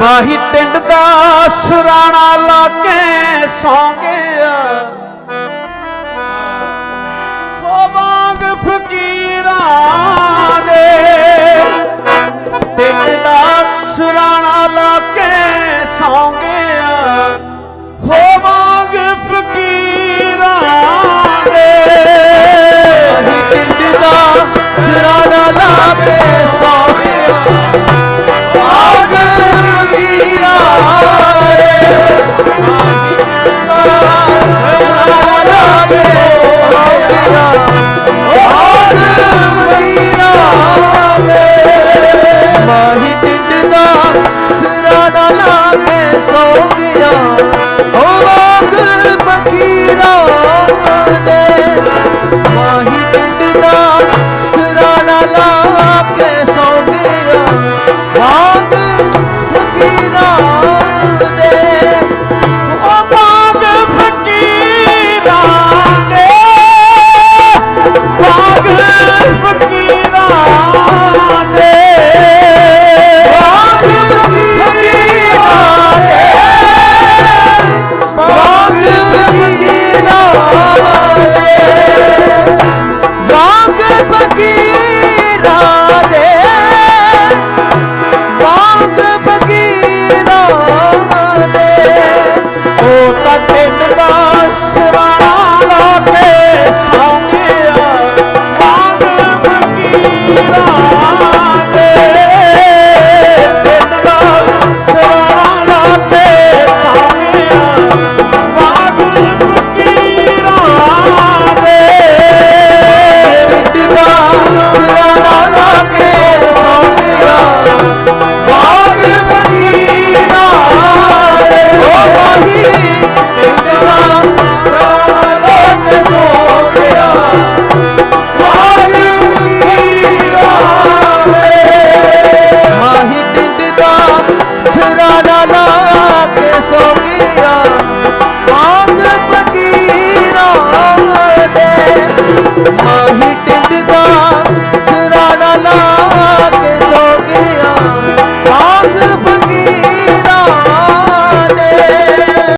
ਮਾਹੀ ਟਿੰਡ ਦਾ ਸੁਰਾਣਾ ਲਾ ਕੇ ਸੌਂ ਗਿਆ ਉਹ ਵਾਂਗ ਫਕੀਰਾਂ ਦੇ ਟਿੰਡ ਦਾ Oh